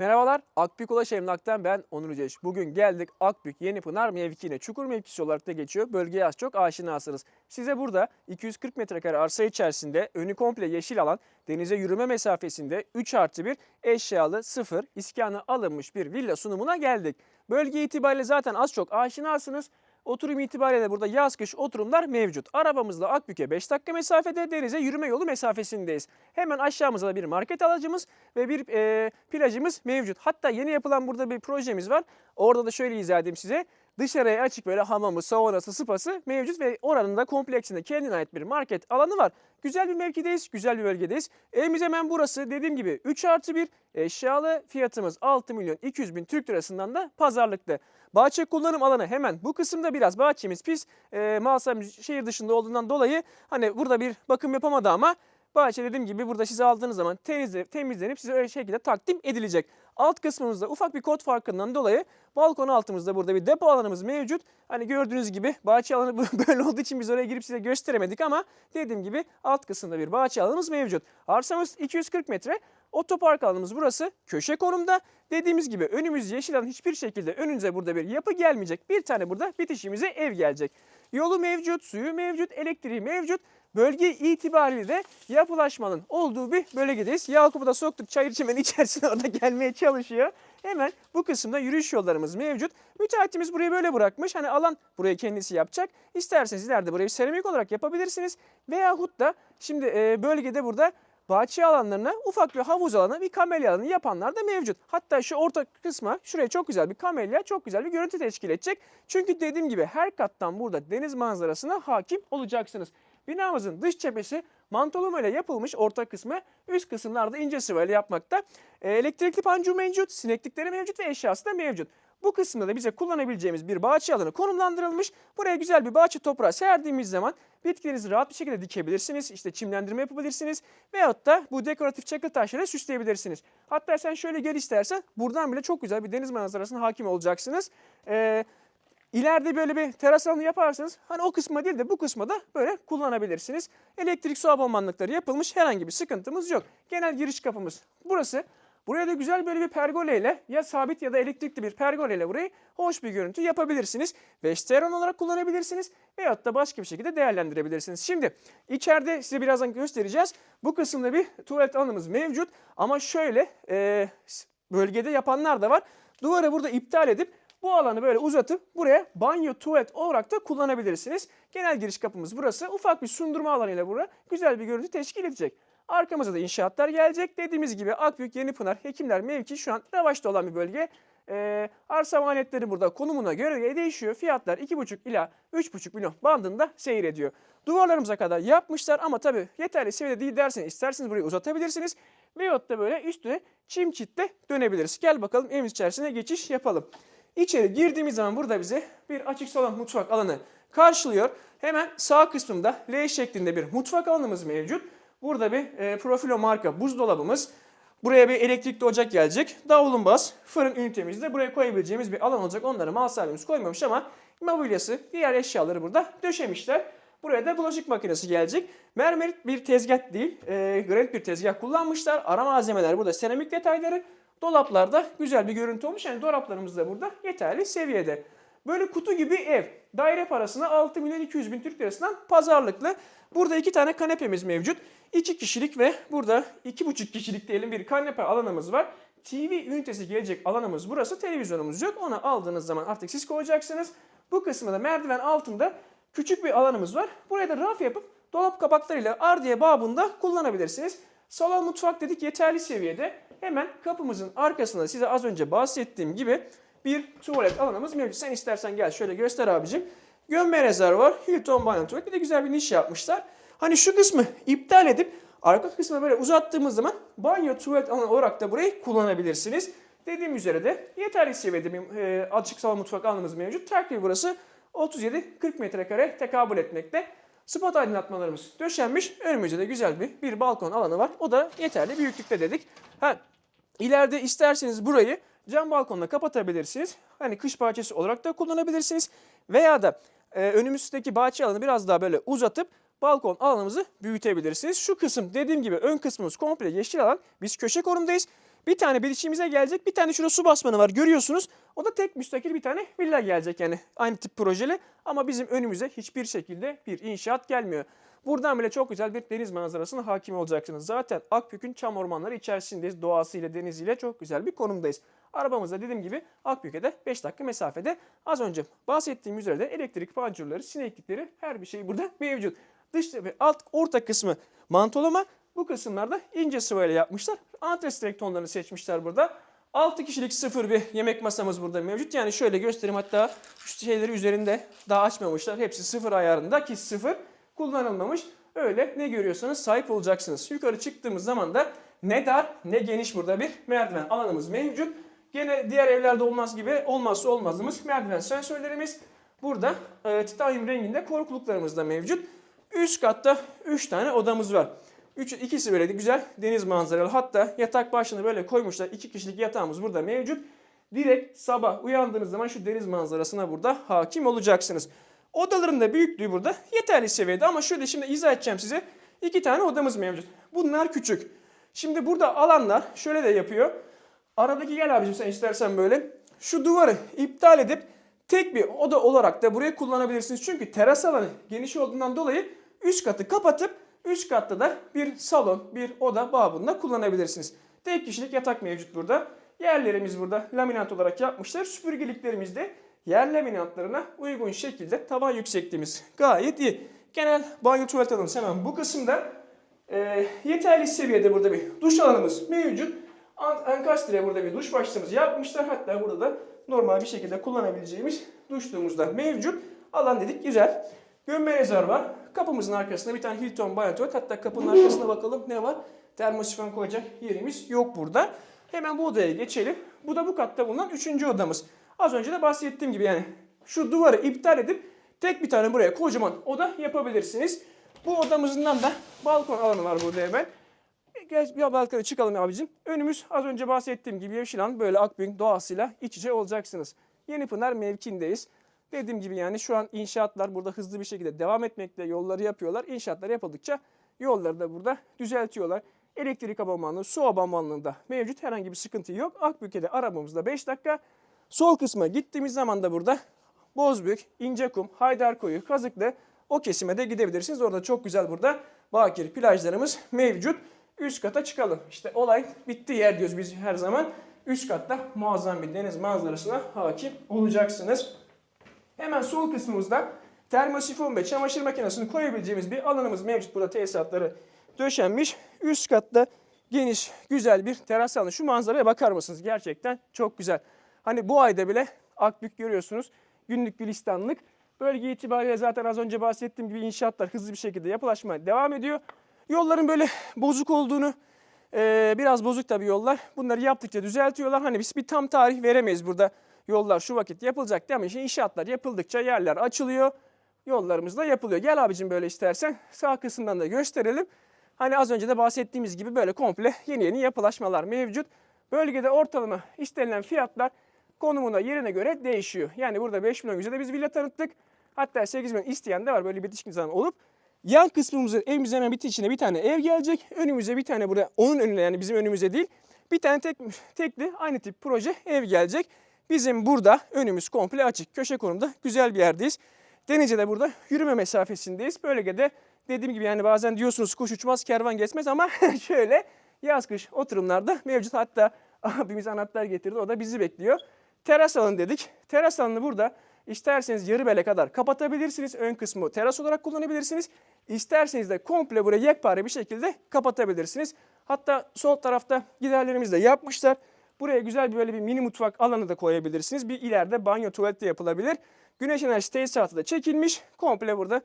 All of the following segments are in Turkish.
Merhabalar, Akbük Ulaş Emlak'tan ben Onur Ceş. Bugün geldik Akbük Yeni Pınar mevkiine. Çukur mevkisi olarak da geçiyor. Bölgeye az çok aşinasınız. Size burada 240 metrekare arsa içerisinde önü komple yeşil alan, denize yürüme mesafesinde 3 artı 1 eşyalı sıfır iskanı alınmış bir villa sunumuna geldik. Bölge itibariyle zaten az çok aşinasınız. Oturum itibariyle burada yaz kış oturumlar mevcut. Arabamızla Akbük'e 5 dakika mesafede denize yürüme yolu mesafesindeyiz. Hemen aşağımızda da bir market alacımız ve bir e, plajımız mevcut. Hatta yeni yapılan burada bir projemiz var. Orada da şöyle izah edeyim size. Dışarıya açık böyle hamamı, saunası, spası mevcut ve oranın da kompleksinde kendine ait bir market alanı var. Güzel bir mevkideyiz, güzel bir bölgedeyiz. Evimiz hemen burası. Dediğim gibi 3 artı 1 eşyalı fiyatımız 6 milyon 200 bin Türk lirasından da pazarlıkta. Bahçe kullanım alanı hemen bu kısımda biraz bahçemiz pis. E, mal sahibimiz şehir dışında olduğundan dolayı hani burada bir bakım yapamadı ama bahçe dediğim gibi burada size aldığınız zaman temizle- temizlenip size öyle şekilde takdim edilecek. Alt kısmımızda ufak bir kod farkından dolayı balkon altımızda burada bir depo alanımız mevcut. Hani gördüğünüz gibi bahçe alanı böyle olduğu için biz oraya girip size gösteremedik ama dediğim gibi alt kısımda bir bahçe alanımız mevcut. Arsamız 240 metre. Otopark alanımız burası. Köşe konumda. Dediğimiz gibi önümüz yeşil alan hiçbir şekilde önünüze burada bir yapı gelmeyecek. Bir tane burada bitişimize ev gelecek. Yolu mevcut, suyu mevcut, elektriği mevcut. Bölge itibariyle de yapılaşmanın olduğu bir bölgedeyiz. Yakup'u da soktuk çayır çimenin içerisine orada gelmeye çalışıyor. Hemen bu kısımda yürüyüş yollarımız mevcut. Müteahhitimiz burayı böyle bırakmış. Hani alan burayı kendisi yapacak. İsterseniz ileride burayı seramik olarak yapabilirsiniz. Veyahut da şimdi e, bölgede burada bahçe alanlarına ufak bir havuz alanı, bir kamelya alanı yapanlar da mevcut. Hatta şu orta kısma şuraya çok güzel bir kamelya, çok güzel bir görüntü teşkil edecek. Çünkü dediğim gibi her kattan burada deniz manzarasına hakim olacaksınız. Binamızın dış cephesi mantolama ile yapılmış orta kısmı, üst kısımlarda ince sıvayla yapmakta. E, elektrikli panjur mevcut, sineklikleri mevcut ve eşyası da mevcut. Bu kısımda da bize kullanabileceğimiz bir bahçe alanı konumlandırılmış. Buraya güzel bir bahçe toprağı serdiğimiz zaman bitkilerinizi rahat bir şekilde dikebilirsiniz. İşte çimlendirme yapabilirsiniz. Veyahut da bu dekoratif çakıl taşları süsleyebilirsiniz. Hatta sen şöyle gel istersen buradan bile çok güzel bir deniz manzarasına hakim olacaksınız. Ee, İleride böyle bir teras alanı yaparsanız hani o kısma değil de bu kısma da böyle kullanabilirsiniz. Elektrik su abonmanlıkları yapılmış herhangi bir sıkıntımız yok. Genel giriş kapımız burası. Buraya da güzel böyle bir pergoleyle ya sabit ya da elektrikli bir pergoleyle burayı hoş bir görüntü yapabilirsiniz. Vesteron olarak kullanabilirsiniz veyahut da başka bir şekilde değerlendirebilirsiniz. Şimdi içeride size birazdan göstereceğiz. Bu kısımda bir tuvalet alanımız mevcut ama şöyle e, bölgede yapanlar da var. Duvarı burada iptal edip bu alanı böyle uzatıp buraya banyo, tuvalet olarak da kullanabilirsiniz. Genel giriş kapımız burası. Ufak bir sundurma alanıyla burada güzel bir görüntü teşkil edecek. Arkamıza da inşaatlar gelecek. Dediğimiz gibi Akbük, Yenipınar, Hekimler mevki şu an revaçta olan bir bölge. Ee, arsa maliyetleri burada konumuna göre değişiyor. Fiyatlar 2,5 ila 3,5 milyon bandında seyrediyor. Duvarlarımıza kadar yapmışlar ama tabii yeterli seviyede değil derseniz isterseniz burayı uzatabilirsiniz. Veyahut da böyle üstüne çim çitle dönebiliriz. Gel bakalım evimiz içerisine geçiş yapalım. İçeri girdiğimiz zaman burada bize bir açık salon mutfak alanı karşılıyor. Hemen sağ kısmında L şeklinde bir mutfak alanımız mevcut. Burada bir e, Profilo marka buzdolabımız. Buraya bir elektrikli ocak gelecek. Davlumbaz, fırın ünitemizi de buraya koyabileceğimiz bir alan olacak. Onları mal sahibimiz koymamış ama mobilyası, diğer eşyaları burada döşemişler. Buraya da bulaşık makinesi gelecek. Mermerit bir tezgah değil, e, granit bir tezgah kullanmışlar. Ara malzemeler burada seramik detayları. Dolaplarda güzel bir görüntü olmuş. Yani dolaplarımız da burada yeterli seviyede. Böyle kutu gibi ev. Daire parasına 6 milyon 200 bin Türk lirasından pazarlıklı. Burada iki tane kanepemiz mevcut. İki kişilik ve burada iki buçuk kişilik diyelim bir kanepe alanımız var. TV ünitesi gelecek alanımız burası. Televizyonumuz yok. Onu aldığınız zaman artık siz koyacaksınız. Bu kısmında merdiven altında küçük bir alanımız var. Buraya da raf yapıp dolap kapaklarıyla ardiye babında kullanabilirsiniz. Salon mutfak dedik yeterli seviyede. Hemen kapımızın arkasında size az önce bahsettiğim gibi bir tuvalet alanımız mevcut. Sen istersen gel şöyle göster abicim. Gömme rezervuar, Hilton banyo tuvalet. Bir de güzel bir niş yapmışlar. Hani şu kısmı iptal edip arka kısmı böyle uzattığımız zaman banyo tuvalet alanı olarak da burayı kullanabilirsiniz. Dediğim üzere de yeterli seviyede bir e, açık salon mutfak alanımız mevcut. Takribi burası 37-40 metrekare tekabül etmekte. Spot aydınlatmalarımız döşenmiş. Önümüzde de güzel bir, bir balkon alanı var. O da yeterli büyüklükte dedik. Ha, ileride isterseniz burayı cam balkonla kapatabilirsiniz. Hani kış bahçesi olarak da kullanabilirsiniz. Veya da e, önümüzdeki bahçe alanı biraz daha böyle uzatıp balkon alanımızı büyütebilirsiniz. Şu kısım dediğim gibi ön kısmımız komple yeşil alan. Biz köşe konumdayız. Bir tane bilişimize gelecek. Bir tane şurada su basmanı var görüyorsunuz. O da tek müstakil bir tane villa gelecek yani aynı tip projeli. Ama bizim önümüze hiçbir şekilde bir inşaat gelmiyor. Buradan bile çok güzel bir deniz manzarasına hakim olacaksınız. Zaten Akbük'ün çam ormanları içerisindeyiz. Doğasıyla, deniziyle çok güzel bir konumdayız. Arabamızda dediğim gibi Akbük'e de 5 dakika mesafede. Az önce bahsettiğim üzere de elektrik panjurları, sineklikleri her bir şey burada mevcut. Dış ve alt orta kısmı mantolama. Bu kısımlarda ince sıvayla yapmışlar. Antrestrek tonlarını seçmişler burada. 6 kişilik sıfır bir yemek masamız burada mevcut. Yani şöyle göstereyim hatta şu şeyleri üzerinde daha açmamışlar. Hepsi sıfır ayarında ki sıfır kullanılmamış. Öyle ne görüyorsanız sahip olacaksınız. Yukarı çıktığımız zaman da ne dar ne geniş burada bir merdiven alanımız mevcut. Gene diğer evlerde olmaz gibi olmazsa olmazımız merdiven sensörlerimiz. Burada e, titanyum renginde korkuluklarımız da mevcut. Üst katta 3 tane odamız var. Üç, ikisi böyle de güzel deniz manzaralı. Hatta yatak başını böyle koymuşlar. 2 kişilik yatağımız burada mevcut. Direkt sabah uyandığınız zaman şu deniz manzarasına burada hakim olacaksınız. Odaların da büyüklüğü burada yeterli seviyede ama şöyle şimdi izah edeceğim size. İki tane odamız mevcut. Bunlar küçük. Şimdi burada alanlar şöyle de yapıyor. Aradaki gel abicim sen istersen böyle. Şu duvarı iptal edip tek bir oda olarak da burayı kullanabilirsiniz. Çünkü teras alanı geniş olduğundan dolayı üst katı kapatıp üst katta da bir salon, bir oda babında kullanabilirsiniz. Tek kişilik yatak mevcut burada. Yerlerimiz burada laminat olarak yapmışlar. Süpürgeliklerimiz de yer laminatlarına uygun şekilde tavan yüksekliğimiz gayet iyi. Genel banyo tuvalet alanımız hemen bu kısımda. Ee, yeterli seviyede burada bir duş alanımız mevcut. An- Ankastre burada bir duş başlığımızı yapmışlar. Hatta burada da normal bir şekilde kullanabileceğimiz duşluğumuz da mevcut. Alan dedik güzel. Gömme rezerv var. Kapımızın arkasında bir tane Hilton tuvalet. Hatta kapının arkasına bakalım ne var. Termosifon koyacak yerimiz yok burada. Hemen bu odaya geçelim. Bu da bu katta bulunan üçüncü odamız. Az önce de bahsettiğim gibi yani şu duvarı iptal edip tek bir tane buraya kocaman oda yapabilirsiniz. Bu odamızdan da balkon alanı var burada hemen. Gel bir balkona çıkalım abicim. Önümüz az önce bahsettiğim gibi Yeşilan böyle Akbün doğasıyla iç içe olacaksınız. Yenipınar mevkindeyiz. Dediğim gibi yani şu an inşaatlar burada hızlı bir şekilde devam etmekte yolları yapıyorlar. İnşaatlar yapıldıkça yolları da burada düzeltiyorlar. Elektrik abonmanlığı, su abonmanlığı da mevcut. Herhangi bir sıkıntı yok. Akbük'e de arabamızda 5 dakika. Sol kısma gittiğimiz zaman da burada Bozbük, İncekum, Haydarkoyu, Kazıklı o kesime de gidebilirsiniz. Orada çok güzel burada bakir plajlarımız mevcut. Üst kata çıkalım. İşte olay bitti yer diyoruz biz her zaman. Üst katta muazzam bir deniz manzarasına hakim olacaksınız. Hemen sol kısmımızda termosifon ve çamaşır makinesini koyabileceğimiz bir alanımız mevcut. Burada tesisatları döşenmiş. Üst katta geniş, güzel bir teras alanı. Şu manzaraya bakar mısınız? Gerçekten çok güzel. Hani bu ayda bile Akbük görüyorsunuz. Günlük gülistanlık. Bölge itibariyle zaten az önce bahsettiğim gibi inşaatlar hızlı bir şekilde yapılaşmaya devam ediyor. Yolların böyle bozuk olduğunu, biraz bozuk tabii yollar. Bunları yaptıkça düzeltiyorlar. Hani biz bir tam tarih veremeyiz burada. Yollar şu vakit yapılacak işte inşaatlar yapıldıkça yerler açılıyor. Yollarımız da yapılıyor. Gel abicim böyle istersen sağ kısımdan da gösterelim. Hani az önce de bahsettiğimiz gibi böyle komple yeni yeni yapılaşmalar mevcut. Bölgede ortalama istenilen fiyatlar konumuna yerine göre değişiyor. Yani burada 5 milyon yüzde biz villa tanıttık. Hatta 8 milyon isteyen de var böyle bitişik insan olup. Yan kısmımızın evimizin hemen bitişine bir tane ev gelecek. Önümüze bir tane burada onun önüne yani bizim önümüze değil. Bir tane tek, tekli aynı tip proje ev gelecek. Bizim burada önümüz komple açık. Köşe konumda güzel bir yerdeyiz. Denizli'de burada yürüme mesafesindeyiz. Bölgede dediğim gibi yani bazen diyorsunuz kuş uçmaz kervan geçmez ama şöyle yaz kış oturumlarda mevcut. Hatta abimiz anahtar getirdi o da bizi bekliyor. Teras alanı dedik. Teras alanını burada isterseniz yarı bele kadar kapatabilirsiniz. Ön kısmı teras olarak kullanabilirsiniz. İsterseniz de komple burayı yekpare bir şekilde kapatabilirsiniz. Hatta sol tarafta giderlerimiz de yapmışlar. Buraya güzel böyle bir mini mutfak alanı da koyabilirsiniz. Bir ileride banyo tuvalet de yapılabilir. Güneş enerjisi tesisatı da çekilmiş. Komple burada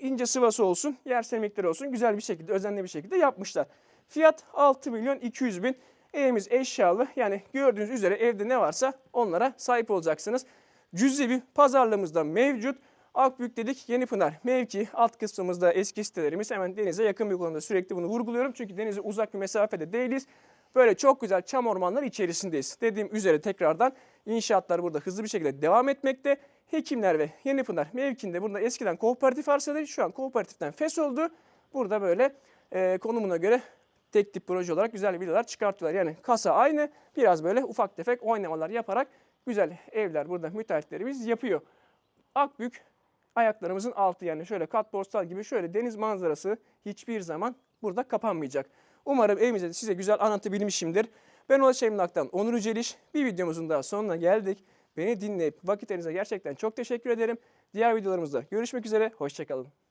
ince sıvası olsun, yer seramikleri olsun güzel bir şekilde, özenli bir şekilde yapmışlar. Fiyat 6 milyon 200 bin. Evimiz eşyalı. Yani gördüğünüz üzere evde ne varsa onlara sahip olacaksınız. Cüzi bir pazarlığımız da mevcut. Akbük dedik Yenipınar mevki alt kısmımızda eski sitelerimiz hemen denize yakın bir konumda sürekli bunu vurguluyorum. Çünkü denize uzak bir mesafede değiliz. Böyle çok güzel çam ormanları içerisindeyiz. Dediğim üzere tekrardan inşaatlar burada hızlı bir şekilde devam etmekte. Hekimler ve Yenipınar mevkinde burada eskiden kooperatif arsaydı şu an kooperatiften fes oldu. Burada böyle e, konumuna göre tek tip proje olarak güzel villalar çıkartıyorlar. Yani kasa aynı biraz böyle ufak tefek oynamalar yaparak güzel evler burada müteahhitlerimiz yapıyor. Akbük ayaklarımızın altı yani şöyle katborstal gibi şöyle deniz manzarası hiçbir zaman burada kapanmayacak. Umarım evimize size güzel anlatabilmişimdir. Ben Ulaş Emlak'tan Onur Yüceliş. Bir videomuzun daha sonuna geldik. Beni dinleyip vakitlerinize gerçekten çok teşekkür ederim. Diğer videolarımızda görüşmek üzere. Hoşçakalın.